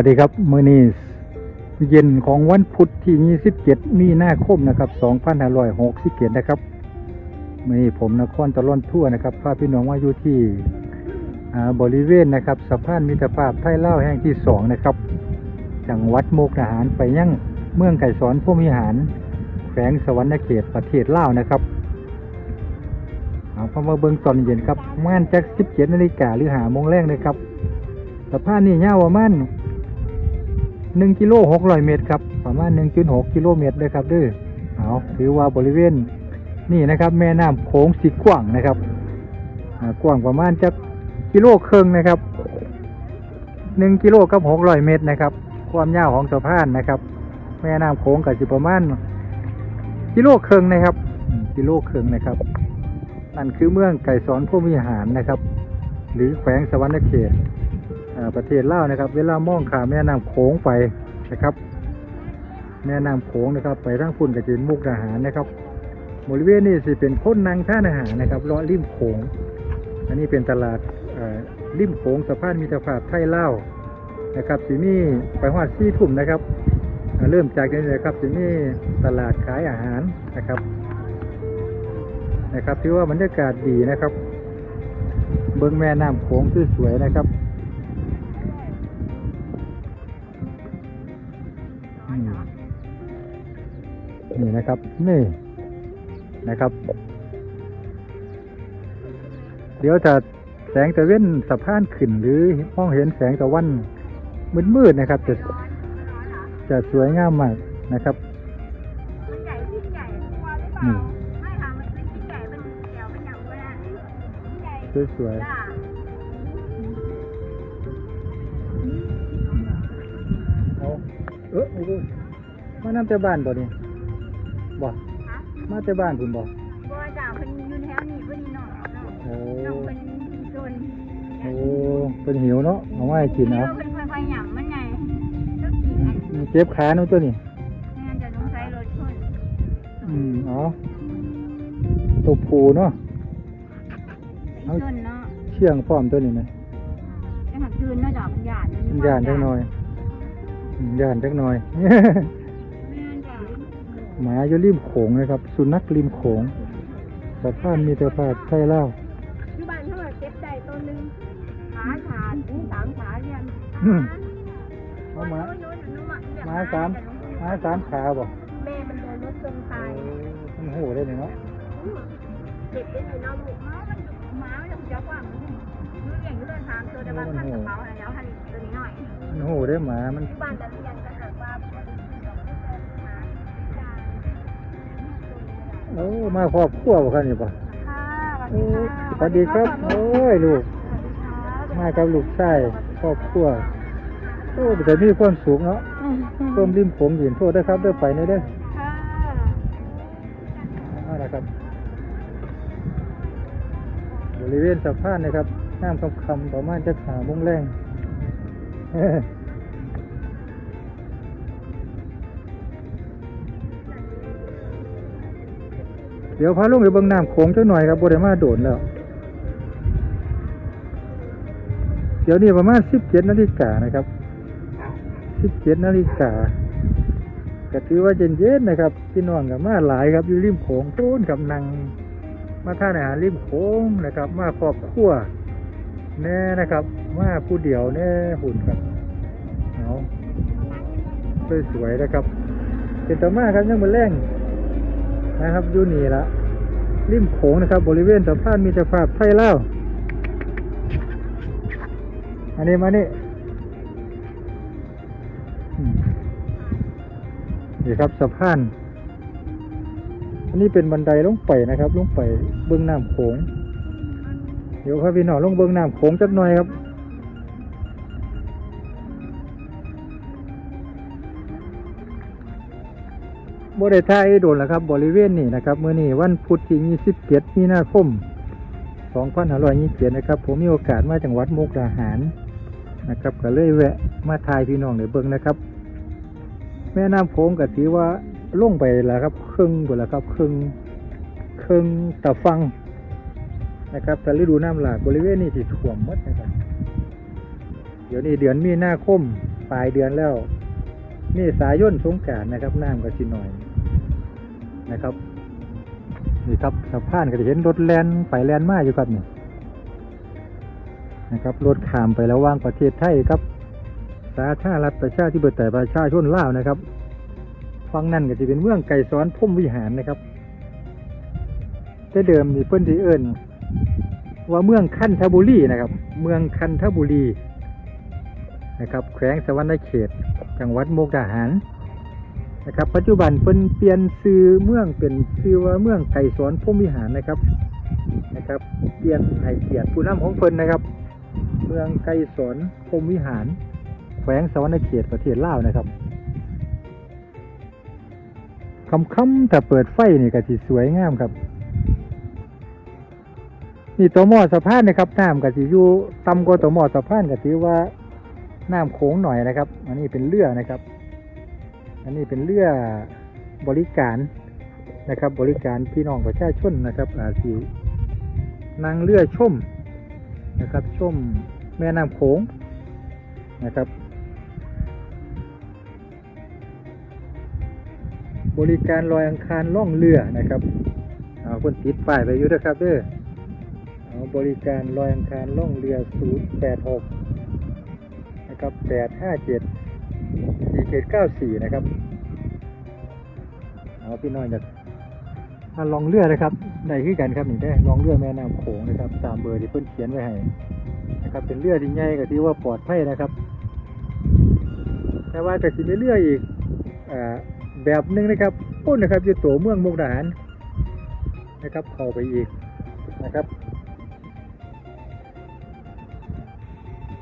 วัสดีครับมื้อนี้เย็นของวันพุธที่ 27 มีนาคมนะครับ 2567 นะครับมื้อนี้ผมนครตะล่อนทั่วนะครับพาพี่น้องมาอยู่ที่อ่าบริเวณนะครับสะพานมิตรภาพไทยลาแห่งที่สองนะครับ จังหวัดมุกดาหารไปยังเมืองไก่สอนผู้มีหารแขวงสวรรณเขตประเทศลาวนะครับเอาพอมาเบิ่งตอนเย็นครับม่านจาก17นาฬิกาหรือหาโมงแรกเลยครับสะพานนี่ยาวประมาณ หนึ่งกิโลหกร้อยเมตรครับประมาณหนึ่งจุดหกกิโลเมตรเลยครับด้อเอาถือว่าบริเวณนี่นะครับแม่น้ำโขงสีกว้างนะครับกว้างประมาณจะกิโลครึ่งนะครับหนึ่งกิโลกับหกร้อยเมตรนะครับความยาวของสะพานนะครับ แม่น้ำโขงกับสิประมาณกิโลครึ่งนะครับ กิโลครึ่งนะครับนั่นคือเมืองไก่สอนผู้มีหารนะครับ หรือแขวงสวรรณเขต ประเทศลาวนะครับ เวลามองขามแม่น้ำโขงไปนะครับ แม่น้ำโขงนะครับ ไปทางพุ่นกับจีนมุกดาหารนะครับบริเวณนี้สิเป็นคนนางท่านอาหารนะครับเลาะริมโขง อันนี้เป็นตลาดริมโขงสะพานมิตรภาพไทยลาวนะครับสิมีไปหอดซี่ทุ่มนะครับ เริ่มจากนี้เลยครับสิมีตลาดขายอาหารนะครับนะครับถือว่าบรรยากาศดีนะครับ เบิ้งแม่น้ำโขงสวยๆนะครับ นี่นะครับ นี่นะครับ เดี๋ยวจะแสงตะเว้นสะพานขึ้นหรือมองเห็นแสงตะวันมืดๆนะครับ จะจะสวยงามมากนะครับชิ้นใหญ่ชิ้นใหญ่กลัวหรือเปนี่ล่าไม่ค่ะมันเป็นชิ้นใหญ่เป็นเดี่ยวเป็นอย่างเวลาชิ้นใหญ่สวยจ้าๆเอาเออไม่รู้มานำแต่บ้านบ่นี่ บ่ฮะมาแต่บ้านคุณบ่บัวจ่าเพิ่นอยู่แถวนี้เพิ่นนี่เนาะเนาะโอ้น้องเพิ่นโดนโอ้เป็นหิวเนาะเอาไว้กินเอาเพิ่นค่อยๆหยั่งมันไงก็กินอันอืมเจ็บขาหนูตัวนี้ไม่งั้นจะต้องใช้รถชนอืมเอาตัวผูเนาะไอ้ชนเนาะเชี่ยงพร้อมตัวนี้นะไอ้หักคืนเนาะจ้ามันหยาดมันย่านจักหน่อยอืมย่านจักหน่อยแม่นจ้า หมาอยู่ริมโขงนะครับ สุนัขริมโขงสะพานมีแต่ภาพไทยเล่าวอยู่บ้านเท่าไหร่เก็บได้ตัวหนึงขาขาดนี่สามขาเรียนอืมเอาหมาโน้นโน้นโน้นโน้นหมาสามหมาสามขาบ่แม่มันโดนรถชนตายมันโหได้เลยเนาะเด็กเป็นอยู่นอกหมู่ม้ามันม้ามันจะเจ้ากว่ามันดูเก่งอยู่เดินทางตัวเดียวบ้านพันกระเป๋าอะไรแล้วทันตัวนี้หน่อยมันโหได้หมามันบ้านจะเรียนจะหากว่ อ้มาครอบครัวบ่ครับนี่ป่ะค่ะโอ้สวัสดีครับโอ้ยลูก มากับลูกชายครอบครัวโอ้แต่มีความสุขเนาะต้มริมโขงยืนโทษนะครับเด้อไปนี่เด้อค่ะเอาละครับบริเวณสะพานนะครับน้ำคำคำๆประมาณจะขาโมงแรง เดี๋ยวพาลุงไปเบิ่งน้ำโขงเจักหน่อยครับบริมาโดนแล้ว เดี๋ยวนี้ประมาณสิบเจ็ดนาฬิกานะครับสิบเจ็ดนาฬิกาก็ถือว่าเย็นๆนะครับพี่น้องกับมาหลายครับอยู่ริมโขงโต้นกับนังมาท่านอาหารริมโขงนะครับ มาครอบครัวแน่นะครับ มาผู้เดียวแน่หุ่นครับเอาสวยๆนะครับเป็นตามาครับยังมือแรง นะครับอยู่นี่ละริมโขงนะครับบริเวณสะพานมีแต่ภาพไทยเล่าอันนี้มานี่นี่ครับสะพาน อันนี้เป็นบันไดลงไปนะครับ ลงไปเบื้องน้ำโขง เดี๋ยวพาพี่น้องลงเบื้องน้ำโขงจักหน่อยครับ บริท่ายโดนแล้วครับ บริเวณนี้นะครับเมื่อนี้วันพุธที่ 27มีนาคม2527นะครับ ผมมีโอกาสมาจังหวัดมุกดาหารนะครับก็เลยแวะมาทายพี่น้องในเบื้งนะครับ แม่น้ำโขงก็ถือว่าล่งไปแล้วครับ ครึ่งหมดแล้วครับ ครึ่งครึ่งตะฟังนะครับแต่ฤดูน้ำหลากบริเวณนี้ที่ท่วมมดนะครับ เดี๋ยวนี้เดือนมีนาคมปลายเดือนแล้วเมษายนสงการนะครับน้ำก็สิหน่อย นะครับ นี่ครับสะพานก็จะเห็นรถแลนไปแลนมาอยู่ครับนี่นะครับรถข้ามไประหว่างประเทศไทยครับ สาธารณรัฐประชาธิปไตยประชาชนลาวนะครับฟังนั่นก็จะเป็นเมืองไก่ซ้อนพุ่มวิหารนะครับ แต่เดิมนี่เพิ่นสิเอิ้นว่าเมืองคันทบุรีนะครับ เมืองคันทบุรีนะครับ แขวงสวรรณเขต จังหวัดมุกดาหาร นะครับ ปัจจุบันเพิ่นเปลี่ยนชื่อเมืองเป็นชื่อว่าเมืองไก่สอนพุ่มวิหารนะครับนะครับ เปลี่ยนให้เกียรติผู้นำของเพิ่นนะครับ เมืองไก่สอนพุ่มวิหาร แขวงสวรรณเขตประเทศลาวนะครับคำคำๆถ้าเปิดไฟนี่ก็สิสวยงามครับนี่ตัวหม้อสะพานนะครับน้ำก็สิอยู่ต่ำกว่าตัวหม้อสะพานก็ถือว่าน้ำโขงหน่อยนะครับ อันนี้เป็นเรือนะครับ อันนี้เป็นเรือบริการนะครับ บริการพี่น้องประชาชนนะครับอาสีนั่งเรือชมนะครับชมแม่น้ำโขงนะครับ บริการลอยอังคารล่องเรือนะครับเอาคนติดป้ายไปอยู่นะครับเด้อเอาบริการลอยอังคารล่องเรือ 086 นะครับ 857 4794นะครับเอาพี่น้อยจากถ้าลองเรือนะครับได้คือกันครับนี่ได้ลองเรือแม่น้ำโขงนะครับ ตามเบอร์ที่เพิ่นเขียนไว้ให้นะครับ เป็นเรือที่ใหญ่ก็ที่ว่าปลอดภัยนะครับ แต่ว่าก็สิมีเรืออีกอ่าแบบหนึงนะครับพุ่นนะครับอยู่ตัวเมืองมุกดาหารนะครับ เข้าไปอีกนะครับ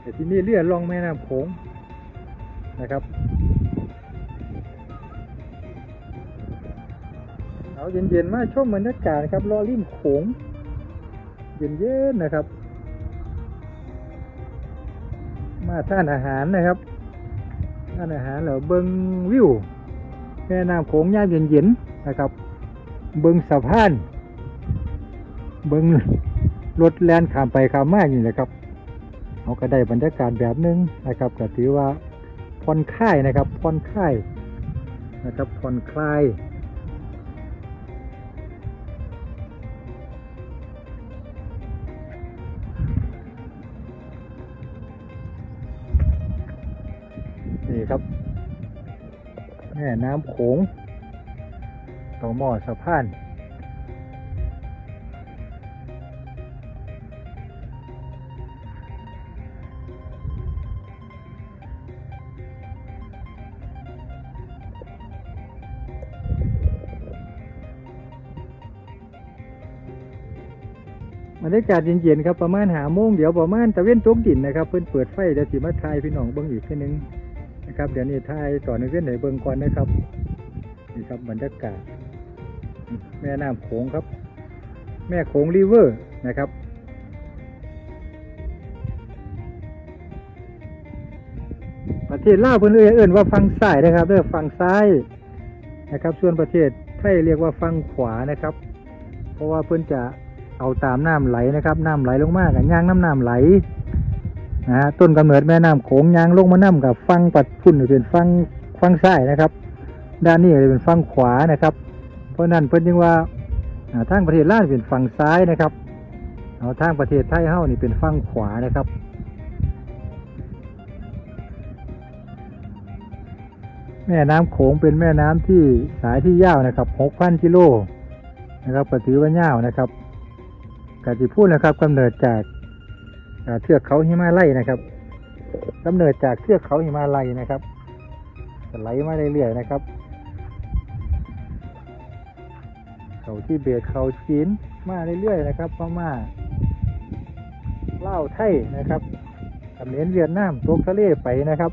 แต่ที่นี่เรือล่องแม่น้ำโขง นะครับเอาเย็นๆมาชมบรรยากาศนะครับรอริมโขงเย็นๆนะครับ มาทานอาหารนะครับทานอาหารแล้วเบิงวิวแม่น้ำโขงยามเย็นๆนะครับ เบิงสะพาน เบิงรถแล่นข้ามไปข้ามมาอย่างนี้แหละครับเขาก็ได้บรรยากาศแบบนึงนะครับก็ถือว่า ผ่อนคลายนะครับผ่อนคลายนะครับผ่อนคลายนี่ครับแม่น้ำโขงต่อหม้อสะพาน รรยากาศเย็นๆครับประมาณหาโมงเดี๋ยวประมาณตะเว้นตกดินนะครับ เพิ่นเปิดไฟเดี๋ยวสิมาทายพี่น้องเบิ่งอีกทีนึงนะครับเดี๋ยวนี้ทายต่อในเว้นไหนเบิ่งก่อนนะครับนี่ครับบรรยากาศ แม่น้ำโขงครับ แม่โขงริเวอร์นะครับประเทศลาวเพิ่นเอ่ยเอิ้นว่าฝั่งซ้ายนะครับเด้อฝั่งซ้ายนะครับ ส่วนประเทศไทยเรียกว่าฝั่งขวานะครับ เพราะว่าเพิ่นจะ เอาตามน้ำไหลนะครับน้ำไหลลงมากับย่างน้ำน้ำไหลนะฮะต้นกำเนิดแม่น้ำโขงย่างลงมาน้ำกับฟังปัดพุ่นเป็นฟังฟังซ้ายนะครับ ด้านนี้จะเป็นฟังขวานะครับ เพราะนั้นเพิ่นจึงว่าทางประเทศลาวเป็นฝั่งซ้ายนะครับเอาทางประเทศไทยเฮานี่เป็นฝั่งขวานะครับแม่น้ำโขงเป็นแม่น้ำที่สายที่ยาวนะครับ 6,000 กิโลนะครับก็ถือว่ายาวนะครับ กาจิพูดนะครับกำเนิดจากเทือกเขาหิมาลัยนะครับกำเนิดจากเทือกเขาหิมาลัยนะครับไหลมาเรื่อยๆนะครับ เขาที่เบตเขาจีนมาเรื่อยๆนะครับพม่าเล่าไทยนะครับเขมรเวียดนามตกทะเลไปนะครับ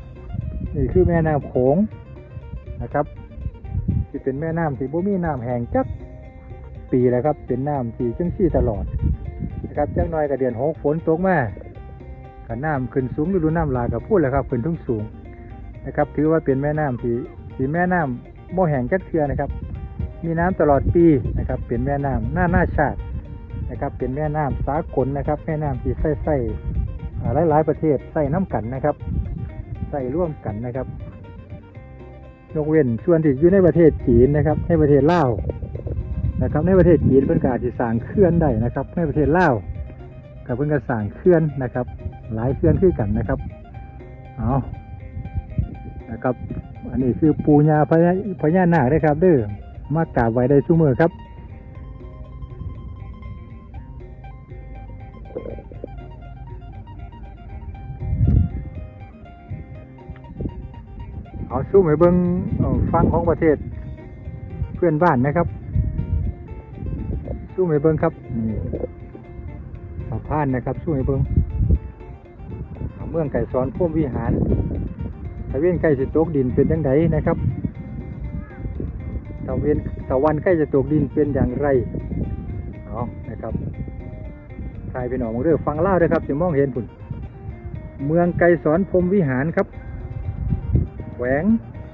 นี่คือแม่น้ำโขงนะครับที่เป็นแม่น้ำที่บ่มีน้ำแห้งจักปีแล้วครับ เป็นน้ำที่จังซี่ตลอด นะครับจักหน้อยกับเดือนหกฝนตกมากับน้ำขึ้นสูงฤดูน้ำหลากกับพูดแล้วครับขึ้นทุ่งสูงนะครับ ถือว่าเป็นแม่น้ำที่ที่แม่น้ำบ่แห้งจักเทือนะครับ มีน้ำตลอดปีนะครับ เป็นแม่น้ำหน้าหน้าชาตินะครับ เป็นแม่น้ำสากลนะครับ แม่น้ำที่ใส่ใส่หลายหลายประเทศใส่น้ำกันนะครับใส่ร่วมกันนะครับ ยกเว้นส่วนที่อยู่ในประเทศจีนนะครับ ในประเทศลาว นะครับในประเทศจีนเพิ่นก็อาจสิสร้างเขื่อนได้นะครับ ในประเทศลาวกับเพิ่นก็สร้างเขื่อนนะครับ หลายเขื่อนคือกันนะครับเอานะครับ อันนี้คือปูญาพญาพญานาคนะครับ เด้อมากราบไว้ได้ทุกมือครับเอาสู้ไปเบิ้งเอ่อฟังของประเทศเพื่อนบ้านนะครับ สู้ไปเบิ้งครับนี่สะพานนะครับสู้ไปเบิ้งเมืองไก่สอนพุ่มวิหารตะเวนใกล้จะตกดินเป็นยังไงนะครับตะเวนตะวันใกล้จะตกดินเป็นอย่างไรเอานะครับทายไปหน่องเรื่อฟังเล่าด้วยครับจะมองเห็นผุนเมืองไก่สอนพรมวิหารครับ แขวง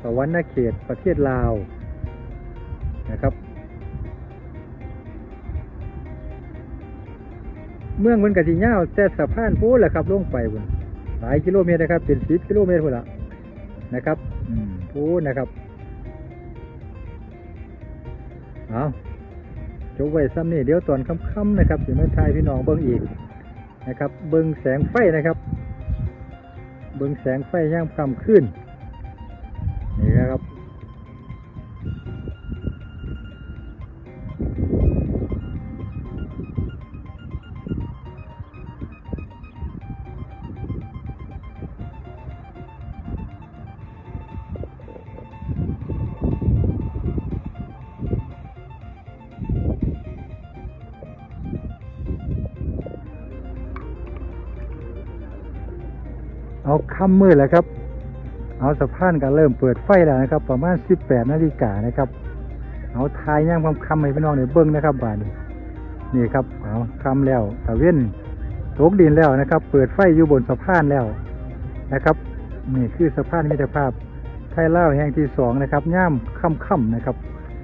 สวรรณเขตประเทศลาวนะครับ เมืองมันกะทิเงาแต่สะพานพูดแหละครับลงไปบนหลายกิโลเมตรนะครับ เป็นสิบกิโลเมตรพูดละนะครับอืมพูนะครับเอาจบไว้ซ้ำนี่เดี๋ยวตอนค่ำๆนะครับจะมาทายพี่น้องเบิ้งอีกนะครับ เบิ้งแสงไฟนะครับ เบิ้งแสงไฟย่ามค่ำขึ้น ค่ำมืดแล้วครับ เอาสะพานก็เริ่มเปิดไฟแล้วนะครับ ประมาณ 18นาฬิกานะครับ เอาทายย่างความคำให้พี่น้องในเบิ้องนะครับบาดนี้นี่ครับเอาคำแล้วตะเว้นตกดินแล้วนะครับ เปิดไฟอยู่บนสะพานแล้วนะครับ นี่คือสะพานมิตรภาพไทยเล่าวแห่งที่สองนะครับย่ามค่ำๆนะครับ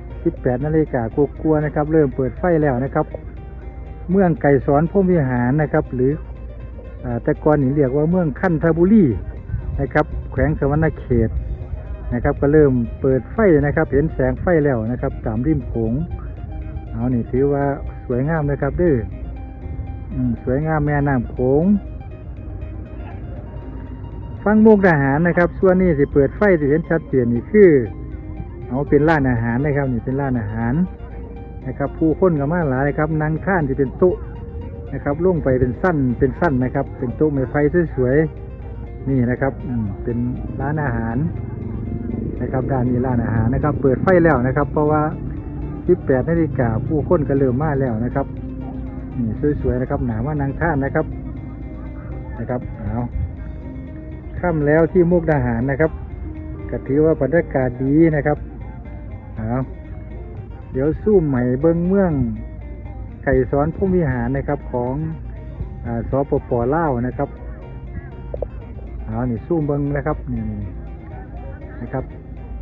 18นาฬิกากลัวๆนะครับ เริ่มเปิดไฟแล้วนะครับ เมืองไก่สอนพรหมวิหารนะครับ หรือแต่ก่อนนี่เรียกว่าเมืองคันธบุรี นะครับ แขวงสวรรณเขตนะครับ ก็เริ่มเปิดไฟนะครับ เห็นแสงไฟแล้วนะครับ ตามริมโขงเอานี่ถือว่าสวยงามนะครับเด้อสวยงามแม่น้ำโขงฟังมุกดาหารนะครับ ส่วนนี้สิเปิดไฟสิเห็นชัดเจนนี่คือ เอาเป็นร้านอาหารนะครับ นี่เป็นร้านอาหารนะครับ ผู้คนก็มาหลายครับนั่งท่านที่เป็นโต๊ะนะครับล่วงไปเป็นสั้นเป็นสั้นนะครับ เป็นโต๊ะไม้ไฟสวยๆ นี่นะครับอืเป็นร้านอาหารนะครับด้านนี้ร้านอาหารนะครับ เปิดไฟแล้วนะครับ เพราะว่า 18นาฬิกาผู้คนก็เริ่มมาแล้วนะครับนี่สวยๆนะครับ หนาว่านั่งท่านนะครับนะครับเอาค่ำแล้วที่มุกดาหารนะครับก็ถือว่าบรรยากาศดีนะครับเอาเดี๋ยวสู้ใหม่เบิ้งเมืองไก่ซ้อนพุ่มวิหารนะครับของอาสปปลานะครับ เอานี่สู้เบิ้งนะครับนี่นะครับ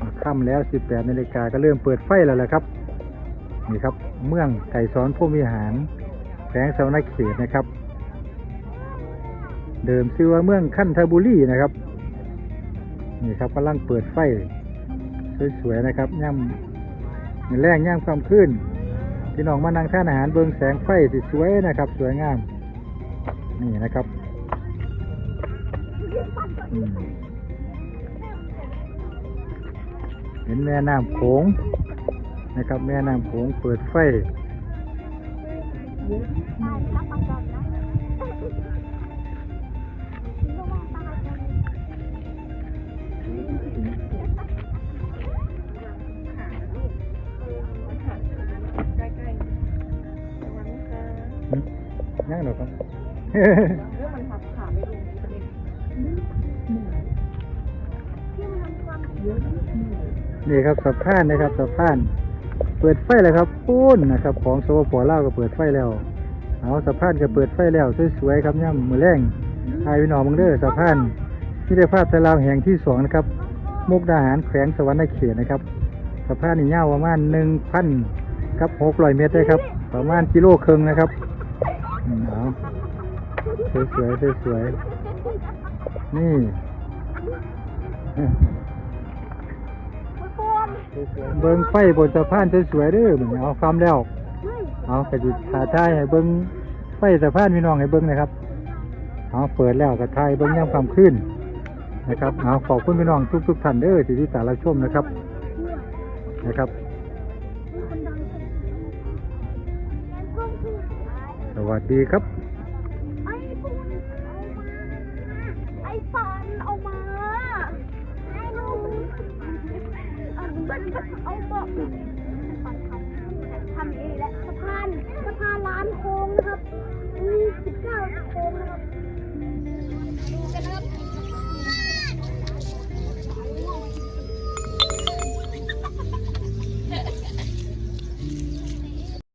อ่าค่ำแล้ว 18นาฬิกาก็เริ่มเปิดไฟแล้วแหละครับนี่ครับ เมืองไก่ซ้อนพุ่มวิหารแขวงสวรรณเขตนะครับ เดิมชื่อว่าเมืองคันธบุรีนะครับนี่ครับกำลังเปิดไฟสวยๆนะครับย่ำแรงย่ำความขึ้นพี่น้องมานั่งท่านอาหารเบิงแสงไฟสิสวยนะครับ สวยงาม นี่นะครับ อืมเห็นแม่น้ำโขงนะครับแม่น้ำโขงเปิดไฟใกล้ๆระวังนะคะนั่งหรอครับ นี่ครับสะพานนะครับสะพาน เปิดไฟแล้วครับปูนนะครับ ของสวปลาก็เปิดไฟแล้วเอาสะพานก็เปิดไฟแล้วสวยๆครับย่ำมือแรงทายพี่น้อมึงเด้อสะพานที่ได้ภาพไทยลาวแห่งที่สองนะครับมุกดาหารแขวงสวรรณเขตนะครับสะพานนี่ยาวประมาณหนึ่งพันกับหกร้อยเมตรได้ครับ ประมาณกิโลครึ่งนะครับอืมเอาสวยๆสวยๆนี่ เบิ้งไฟบนสะพานสวยๆเด้อมันเอาความแล้ว เอากระดิถ่ายทายให้เบิ้งไฟสะพานพี่น้องให้เบิ้งนะครับ เอาเปิดแล้วก็ถ่ายเบิ้งย่ำความขึ้นนะครับ เอาขอบคุณพี่น้องทุกๆท่านเด้อที่ติดตามรับชมนะครับ นะครับ สวัสดีครับ